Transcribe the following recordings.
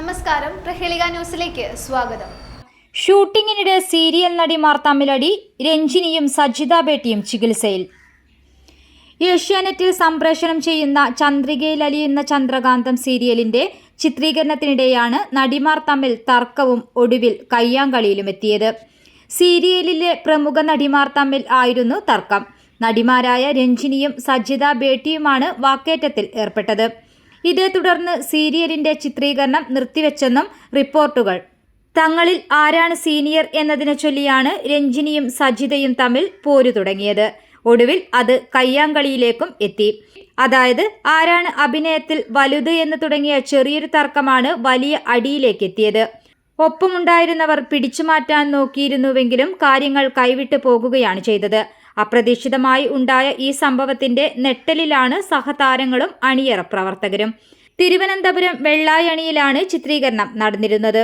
നമസ്കാരം. പ്രഹേളിക ന്യൂസിലേക്ക് സ്വാഗതം. ഷൂട്ടിങ്ങിനിടെ സീരിയൽ നടിമാർ തമ്മിലടി രഞ്ജിനിയും സജിത ബേട്ടിയും ചികിത്സയിൽ. ഏഷ്യാനെറ്റിൽ സംപ്രേഷണം ചെയ്യുന്ന ചന്ദ്രികയിൽ അലിയുന്ന ചന്ദ്രകാന്തം സീരിയലിന്റെ ചിത്രീകരണത്തിനിടെയാണ് നടിമാർ തമ്മിൽ തർക്കവും ഒടുവിൽ കയ്യാങ്കളിയിലും എത്തിയത്. സീരിയലിലെ പ്രമുഖ നടിമാർ തമ്മിൽ ആയിരുന്നു തർക്കം. നടിമാരായ രഞ്ജിനിയും സജിത ബേട്ടിയുമാണ് വാക്കേറ്റത്തിൽ ഏർപ്പെട്ടത്. ഇതേ തുടർന്ന് സീരിയലിന്റെ ചിത്രീകരണം നിർത്തിവെച്ചെന്നും റിപ്പോർട്ടുകൾ. തങ്ങളിൽ ആരാണ് സീനിയർ എന്നതിനെ ചൊല്ലിയാണ് രഞ്ജിനിയും സജിതയും തമ്മിൽ പോരു തുടങ്ങിയത്. ഒടുവിൽ അത് കയ്യാങ്കളിയിലേക്കും എത്തി. അതായത് ആരാണ് അഭിനയത്തിൽ വലുത് എന്ന് തുടങ്ങിയ ചെറിയൊരു തർക്കമാണ് വലിയ അടിയിലേക്ക് എത്തിയത്. ഒപ്പമുണ്ടായിരുന്നവർ പിടിച്ചുമാറ്റാൻ നോക്കിയിരുന്നുവെങ്കിലും കാര്യങ്ങൾ കൈവിട്ടു പോകുകയാണ് ചെയ്തത്. അപ്രതീക്ഷിതമായി ഉണ്ടായ ഈ സംഭവത്തിന്റെ നെട്ടലിലാണ് സഹതാരങ്ങളും അണിയറ പ്രവർത്തകരും. തിരുവനന്തപുരം വെള്ളായണിയിലാണ് ചിത്രീകരണം നടന്നിരുന്നത്.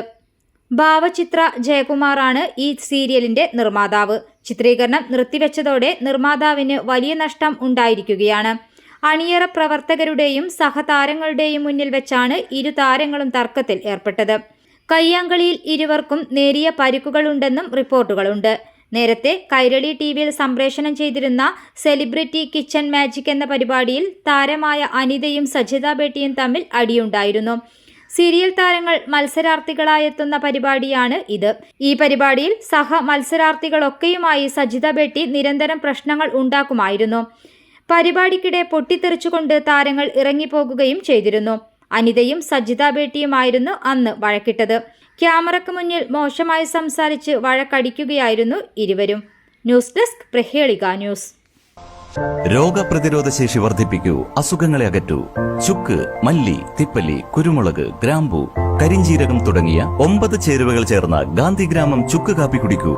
ഭാവചിത്ര ജയകുമാറാണ് ഈ സീരിയലിന്റെ നിർമ്മാതാവ്. ചിത്രീകരണം നിർത്തിവെച്ചതോടെ നിർമ്മാതാവിന് വലിയ നഷ്ടം ഉണ്ടായിരിക്കുകയാണ്. അണിയറ പ്രവർത്തകരുടെയും സഹതാരങ്ങളുടെയും മുന്നിൽ വെച്ചാണ് ഇരു താരങ്ങളും തർക്കത്തിൽ ഏർപ്പെട്ടത്. കയ്യാങ്കളിയിൽ ഇരുവർക്കും നേരിയ പരിക്കുകളുണ്ടെന്നും റിപ്പോർട്ടുകളുണ്ട്. നേരത്തെ കൈരളി ടി വിയിൽ സംപ്രേഷണം ചെയ്തിരുന്ന സെലിബ്രിറ്റി കിച്ചൺ മാജിക് എന്ന പരിപാടിയിൽ താരമായ അനിതയും സജിത ബേട്ടിയും തമ്മിൽ അടിയുണ്ടായിരുന്നു. സീരിയൽ താരങ്ങൾ മത്സരാർത്ഥികളായെത്തുന്ന പരിപാടിയാണ് ഇത്. ഈ പരിപാടിയിൽ സഹ മത്സരാർത്ഥികളൊക്കെയുമായി സജിത ബേട്ടി നിരന്തരം പ്രശ്നങ്ങൾ ഉണ്ടാക്കുമായിരുന്നു. പരിപാടിക്കിടെ പൊട്ടിത്തെറിച്ചുകൊണ്ട് താരങ്ങൾ ഇറങ്ങിപ്പോകുകയും ചെയ്തിരുന്നു. അനിതയും സജിത ബേട്ടിയുമായിരുന്നു അന്ന് വഴക്കിട്ടത്. ക്യാമറയ്ക്ക് മുന്നിൽ മോശമായി സംസാരിച്ച് വഴക്കടിക്കുകയായിരുന്നു ഇരുവരും. News desk Prahelika news. രോഗപ്രതിരോധ ശേഷി വർദ്ധിപ്പിക്കൂ അസുഖങ്ങളെ അകറ്റൂ. ചുക്ക് മല്ലി തിപ്പല്ലി കുരുമുളക് ഗ്രാമ്പു കരിഞ്ചീരകം തുടങ്ങിയ ഒമ്പത് ചേരുവകൾ ചേർന്ന ഗാന്ധിഗ്രാമം ചുക്ക് കാപ്പി കുടിക്കൂ.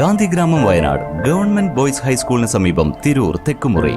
ഗാന്ധിഗ്രാമം വയനാട് ഗവൺമെന്റ് ബോയ്സ് ഹൈസ്കൂളിന് സമീപം തിരൂർ തെക്കുമുറി.